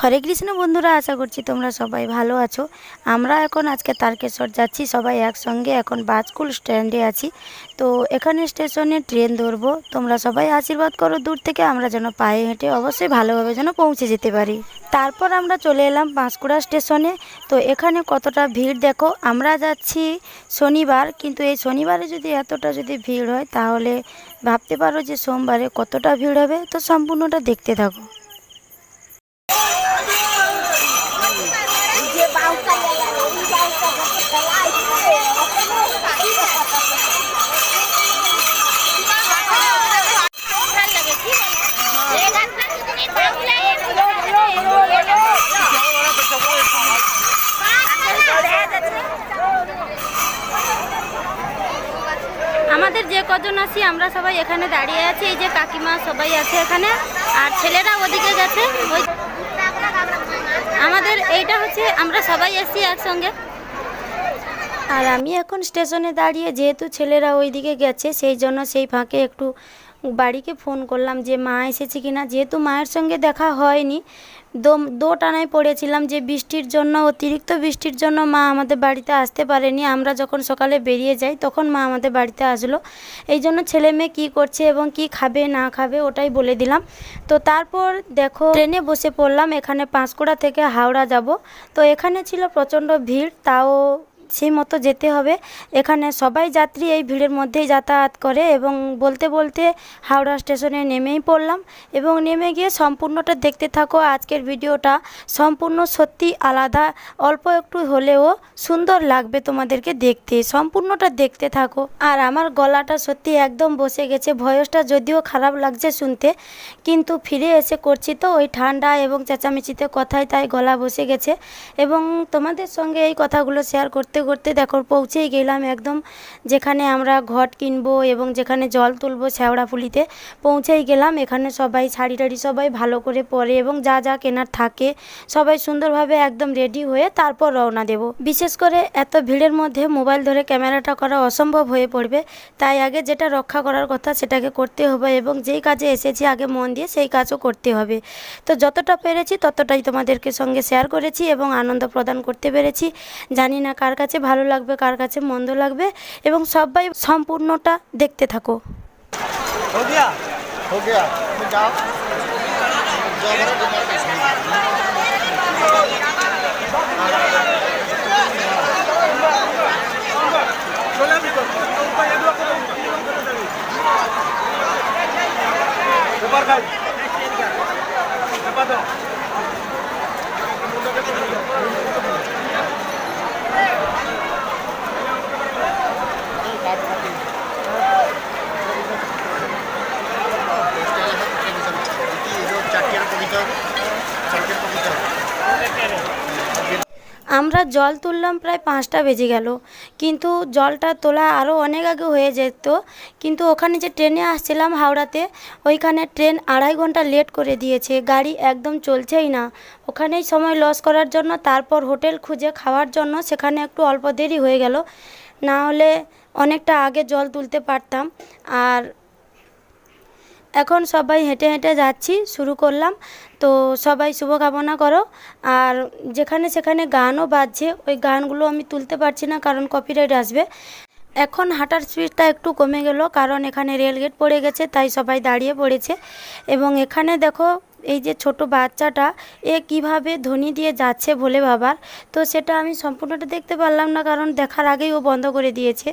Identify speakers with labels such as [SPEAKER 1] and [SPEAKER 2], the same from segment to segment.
[SPEAKER 1] হরে কৃষ্ণ বন্ধুরা, আশা করছি তোমরা সবাই ভালো আছো। আমরা এখন আজকে তারকেশ্বর যাচ্ছি, সবাই একসঙ্গে এখন বাজকুল স্ট্যান্ডে আছি। তো এখানে স্টেশনে ট্রেন ধরবো, তোমরা সবাই আশীর্বাদ করো, দূর থেকে আমরা যেন পায়ে হেঁটে অবশ্যই ভালোভাবে যেন পৌঁছে যেতে পারি। তারপর আমরা চলে এলাম পাঁশকুড়া স্টেশনে। তো এখানে কতটা ভিড় দেখো, আমরা যাচ্ছি শনিবার, কিন্তু এই শনিবারে যদি এতটা যদি ভিড় হয়, তাহলে ভাবতে পারো যে সোমবারে কতটা ভিড় হবে। তো সম্পূর্ণটা দেখতে থাকো। আমাদের যে কজন আছি, আমরা সবাই এখানে দাঁড়িয়ে আছি। এই যে কাকিমা সবাই আছে এখানে। আর ছেলেরা ওদিকে গেছে। ওই আমাদের এইটা হচ্ছে, আমরা সবাই এসছি একসঙ্গে। আর আমি এখন স্টেশনে দাঁড়িয়ে যেহেতু ছেলেরা ওইদিকে গেছে, সেই জন্য সেই ফাঁকে একটু বাড়িকে ফোন করলাম যে মা এসেছে কিনা। যেহেতু মায়ের সঙ্গে দেখা হয়নি দো দো টানায় পড়েছিলাম যে বৃষ্টির জন্য, অতিরিক্ত বৃষ্টির জন্য মা আমাদের বাড়িতে আসতে পারেনি। আমরা যখন সকালে বেরিয়ে যাই, তখন মা আমাদের বাড়িতে আসলো। এই জন্য ছেলে মেয়ে কী করছে এবং কি খাবে, না খাবে, ওটাই বলে দিলাম। তো তারপর দেখো, ট্রেনে বসে পড়লাম, এখানে পাঁশকুড়া থেকে হাওড়া যাব। তো এখানে ছিল প্রচণ্ড ভিড়, তাও সেই মতো যেতে হবে। এখানে সবাই যাত্রী এই ভিড়ের মধ্যেই যাতায়াত করে এবং বলতে বলতে হাওড়া স্টেশনে নেমেই পড়লাম এবং নেমে গিয়ে সম্পূর্ণটা দেখতে থাকো আজকের ভিডিওটা। সম্পূর্ণ সত্যি আলাদা, অল্প একটু হলেও সুন্দর লাগবে তোমাদেরকে দেখতে। সম্পূর্ণটা দেখতে থাকো। আর আমার গলাটা সত্যি একদম বসে গেছে, ভয়েসটা যদিও খারাপ লাগছে শুনতে, কিন্তু ফিরে এসে করছি তো ওই ঠান্ডা এবং চেঁচামেচিতে কথায় তাই গলা বসে গেছে। এবং তোমাদের সঙ্গে এই কথাগুলো শেয়ার করতে করতে করতে দেখো পৌঁছেই গেলাম একদম যেখানে আমরা ঘট কিনবো এবং যেখানে জল তুলবো শ্যাওড়াফুলিতে পৌঁছেই গেলাম, এখানে সবাই শাড়ি টাড়ি সবাই ভালো করে পরে এবং যা যা কেনার থাকে সবাই সুন্দরভাবে একদম রেডি হয়ে তারপর রওনা দেব। বিশেষ করে এত ভিড়ের মধ্যে মোবাইল ধরে ক্যামেরাটা করা অসম্ভব হয়ে পড়বে। তাই আগে যেটা রক্ষা করার কথা সেটাকে করতে হবে এবং যেই কাজে এসেছি আগে মন দিয়ে সেই কাজও করতে হবে। তো যতটা পেরেছি ততটাই তোমাদেরকে সঙ্গে শেয়ার করেছি এবং আনন্দ প্রদান করতে পেরেছি। জানি না কার কাছে ভালো লাগবে কার কাছে মন্দ লাগবে এবং সবাই সম্পূর্ণটা দেখতে থাকো।
[SPEAKER 2] हो
[SPEAKER 1] আমরা জল তুললাম প্রায় পাঁচটা বেজে গেল। কিন্তু জলটা তোলা আরও অনেক আগে হয়ে যেত। কিন্তু ওখানে যে ট্রেনে আসছিলাম হাওড়াতে, ওইখানে ট্রেন আড়াই ঘণ্টা লেট করে দিয়েছে। গাড়ি একদম চলছেই না। ওখানেই সময় লস করার জন্য, তারপর হোটেল খুঁজে খাওয়ার জন্য সেখানে একটু অল্প দেরি হয়ে গেল। না হলে অনেকটা আগে জল তুলতে পারতাম। আর এখন সবাই হেঁটে হেঁটে যাচ্ছি, শুরু করলাম। তো সবাই শুভকামনা করো। আর যেখানে সেখানে গানও বাজছে, ওই গানগুলো আমি তুলতে পারছি না, কারণ কপিরাইট আসবে। এখন হাঁটার স্পিডটা একটু কমে গেল, কারণ এখানে রেলগেট পড়ে গেছে, তাই সবাই দাঁড়িয়ে পড়েছে। এবং এখানে দেখো, এই যে ছোট বাচ্চাটা, এ কীভাবে ধ্বনি দিয়ে যাচ্ছে ভোলে বাবার। তো সেটা আমি সম্পূর্ণটা দেখতে পারলাম না, কারণ দেখার আগেই ও বন্ধ করে দিয়েছে।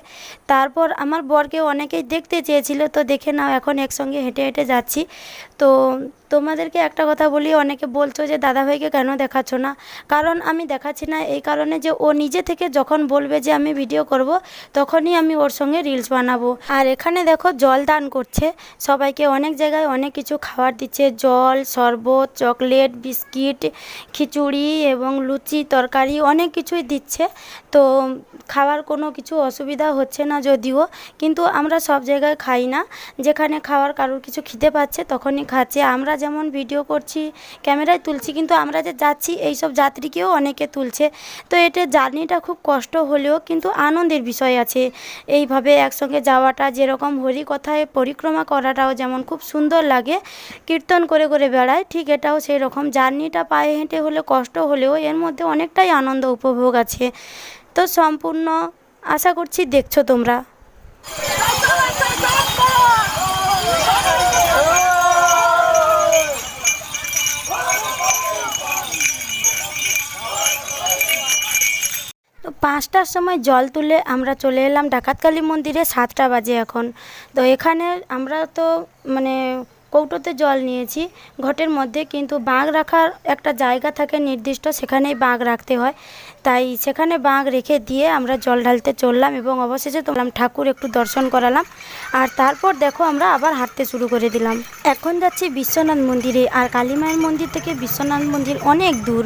[SPEAKER 1] তারপর আমার বরকে অনেকেই দেখতে চেয়েছিল, তো দেখে নাও, এখন একসঙ্গে হেঁটে হেঁটে যাচ্ছি। তো তোমাদেরকে একটা কথা বলি, অনেকে বলছো যে, দাদাভাইকে কেন দেখাচ্ছ না? কারণ আমি দেখাচ্ছি না, এই কারণে যে ও নিজে থেকে যখন বলবে যে, আমি ভিডিও করব তখনই আমি ওর সঙ্গে রিলস বানাবো। আর এখানে দেখো, জল দান করছে। সবাইকে অনেক জায়গায় অনেক কিছু খাবার দিচ্ছে। জল, শরবত, চকলেট, বিস্কিট, খিচুড়ি এবং লুচি, তরকারি অনেক কিছুই দিচ্ছে। তো খাওয়ার কোনো কিছু অসুবিধা হচ্ছে না যদিও, কিন্তু আমরা সব জায়গায় খাই না। যেখানে খাওয়ার কারোর কিছু খিদে পাচ্ছে, তখনই খাচ্ছে। আমরা যেমন ভিডিও করছি, ক্যামেরায় তুলছি, কিন্তু আমরা যে যাচ্ছি এই সব যাত্রীকেও অনেকে তুলছে। তো এটা জার্নিটা খুব কষ্ট হলেও কিন্তু আনন্দের বিষয় আছে। এইভাবে একসঙ্গে যাওয়াটা যেরকম হরি কথায় পরিক্রমা করাটাও যেমন খুব সুন্দর লাগে, কীর্তন করে করে বেড়ায়, ঠিক এটাও সেই রকম জার্নিটা পায়ে হেঁটে হলে কষ্ট হলেও এর মধ্যে অনেকটাই আনন্দ উপভোগ আছে। তো সম্পূর্ণ আশা করছি দেখছ তোমরা। পাঁচটার সময় জল তুলে আমরা চলে এলাম ডাকাতকালী মন্দিরে সাতটা বাজে এখন। তো এখানে আমরা তো মানে কৌটোতে জল নিয়েছি। ঘটের মধ্যে কিন্তু বাঘ রাখার একটা জায়গা থাকে নির্দিষ্ট, সেখানেই বাঘ রাখতে হয়। তাই সেখানে বাঘ রেখে দিয়ে আমরা জল ঢালতে চললাম এবং অবশেষে তোমরা ঠাকুর একটু দর্শন করালাম। আর তারপর দেখো আমরা আবার হাঁটতে শুরু করে দিলাম। এখন যাচ্ছি বিশ্বনাথ মন্দিরে আর কালী মায়ের মন্দির থেকে বিশ্বনাথ মন্দির অনেক দূর।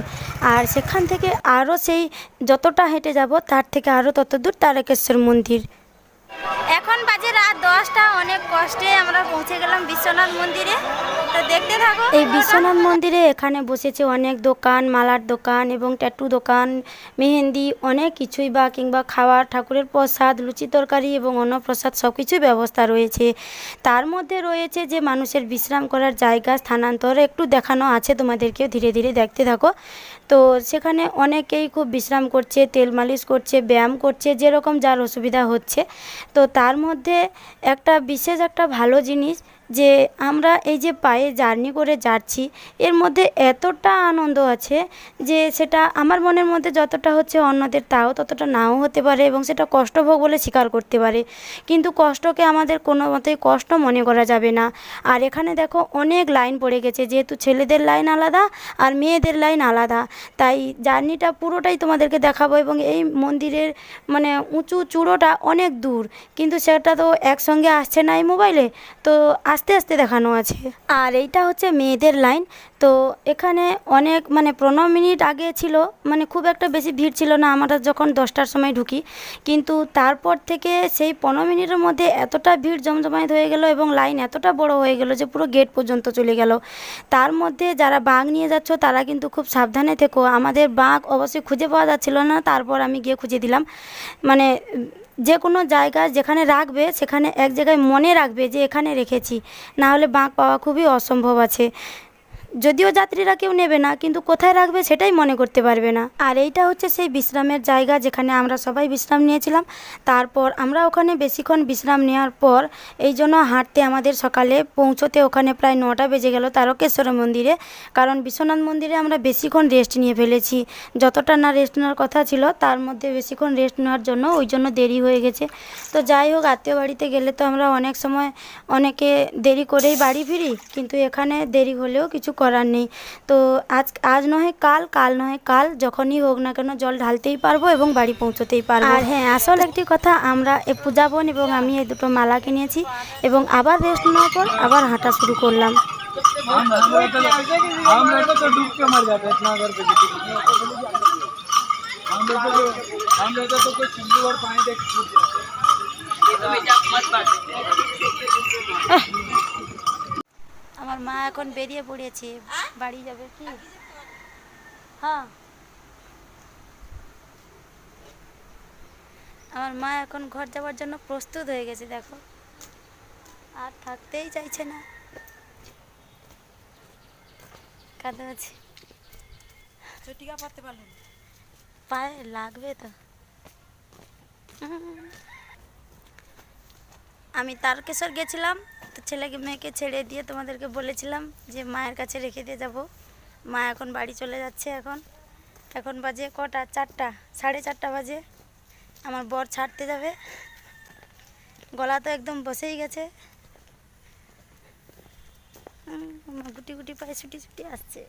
[SPEAKER 1] আর সেখান থেকে আরও সেই যতটা হেঁটে যাব, তার থেকে আরও তত দূর তারকেশ্বর মন্দির। এখন বাজে রাত দশটা অনেক কষ্টে আমরা পৌঁছে গেলাম বিশ্বনাথ মন্দিরে। এই বিশ্বনাথ মন্দিরে এখানে বসেছে অনেক দোকান মালার দোকান এবং ট্যাটু দোকান মেহেন্দি অনেক কিছুই বা কিংবা খাওয়ার ঠাকুরের প্রসাদ লুচি তরকারি এবং অন্নপ্রসাদ সব কিছুই ব্যবস্থা রয়েছে। তার মধ্যে রয়েছে যে মানুষের বিশ্রাম করার জায়গা স্থানান্তর একটু দেখানো আছে তোমাদেরকেও ধীরে ধীরে দেখতে থাকো। তো সেখানে অনেকেই খুব বিশ্রাম করছে তেল মালিশ করছে ব্যায়াম করছে যেরকম যার অসুবিধা হচ্ছে। তো তার মধ্যে একটা বিশেষ একটা ভালো জিনিস যে আমরা এই যে পায়ে জার্নি করে যাচ্ছি, এর মধ্যে এতটা আনন্দ আছে যে সেটা আমার মনের মধ্যে যতটা হচ্ছে অন্যদের তাও ততটা নাও হতে পারে এবং সেটা কষ্টভোগ বলে স্বীকার করতে পারে। কিন্তু কষ্টকে আমাদের কোনো মতেই কষ্ট মনে করা যাবে না। আর এখানে দেখো অনেক লাইন পড়ে গেছে, যেহেতু ছেলেদের লাইন আলাদা আর মেয়েদের লাইন আলাদা। তাই জার্নিটা পুরোটাই তোমাদেরকে দেখাবো এবং এই মন্দিরের মানে উঁচু চূড়োটা অনেক দূর। কিন্তু সেটা তো একসঙ্গে আসছে না এই মোবাইলে। তো আস্তে আস্তে দেখানো আছে। আর এইটা হচ্ছে মেয়েদের লাইন। তো এখানে অনেক মানে পনেরো মিনিট আগে ছিল মানে খুব একটা বেশি ভিড় ছিল না, আমরা যখন দশটার সময় ঢুকি। কিন্তু তারপর থেকে সেই পনেরো মিনিটের মধ্যে এতটা ভিড় জমজমায়েত হয়ে গেল এবং লাইন এতটা বড় হয়ে গেল যে পুরো গেট পর্যন্ত চলে গেল। তার মধ্যে যারা বাঘ নিয়ে যাচ্ছ, তারা কিন্তু খুব সাবধানে থেকো। আমাদের বাঘ অবশ্যই খুঁজে পাওয়া যাচ্ছিল না, তারপর আমি গিয়ে খুঁজে দিলাম। মানে যে কোনো জায়গায় যেখানে রাখবে, সেখানে এক জায়গায় মনে রাখবে যে এখানে রেখেছি। না হলে বাঁক পাওয়া খুবই অসম্ভব আছে। যদিও যাত্রীরা কেউ নেবে না, কিন্তু কোথায় রাখবে সেটাই মনে করতে পারবে না। আর এইটা হচ্ছে সেই বিশ্রামের জায়গা যেখানে আমরা সবাই বিশ্রাম নিয়েছিলাম। তারপর আমরা ওখানে বেশিক্ষণ বিশ্রাম নেওয়ার পর এই জন্য হাঁটতে আমাদের সকালে পৌঁছতে ওখানে প্রায় নটা বেজে গেল তারকেশ্বর মন্দিরে। কারণ বিশ্বনাথ মন্দিরে আমরা বেশিক্ষণ রেস্ট নিয়ে ফেলেছি। যতটা না রেস্ট নেওয়ার কথা ছিল, তার মধ্যে বেশিক্ষণ রেস্ট নেওয়ার জন্য ওই জন্য দেরি হয়ে গেছে। তো যাই হোক, আত্মীয় বাড়িতে গেলে তো আমরা অনেক সময় অনেকে দেরি করেই বাড়ি ফিরি, কিন্তু এখানে দেরি হলেও কিছু করার নেই তো আজ আজ নয় কাল কাল নয় কাল যখনই হোক না কেন জল ঢালতেই পারবো এবং বাড়ি পৌঁছতেই পারবো আর হ্যাঁ আসল একটি কথা আমরা এ পূজা বোন এবং আমি এই দুটো মালা কিনেছি এবং আবার রেস্ট নেওয়ার পর আবার হাঁটা শুরু করলাম
[SPEAKER 2] हम रहते तो हम रहते तो डूब के मर जाते इतना अगर पे किसी को हम रहते तो हम रहते तो कोई सिंधु और पानी देख छूट जाते
[SPEAKER 1] আমার মা এখন বেরিয়ে পড়েছে। বাড়ি যাবে কি? হ্যাঁ। আমার মা এখন ঘর যাওয়ার জন্য প্রস্তুত হয়ে গেছে দেখো। আর থাকতেই চাইছে না। কাঁদে আছে।
[SPEAKER 3] টিকা পারতে পারলেন
[SPEAKER 1] পায়ে লাগবে তো। আমি তারকেশ্বর গেছিলাম। তো ছেলেকে, মেয়েকে ছেড়ে দিয়ে তোমাদেরকে বলেছিলাম যে মায়ের কাছে রেখে দিয়ে যাব। মা এখন বাড়ি চলে যাচ্ছে এখন। এখন বাজে কটা? চারটা, সাড়ে চারটা বাজে। আমার বর ছাড়তে যাবে। গলা তো একদম বসেই গেছে। গুটি গুটি পায়ে ছুটি ছুটি আসছে।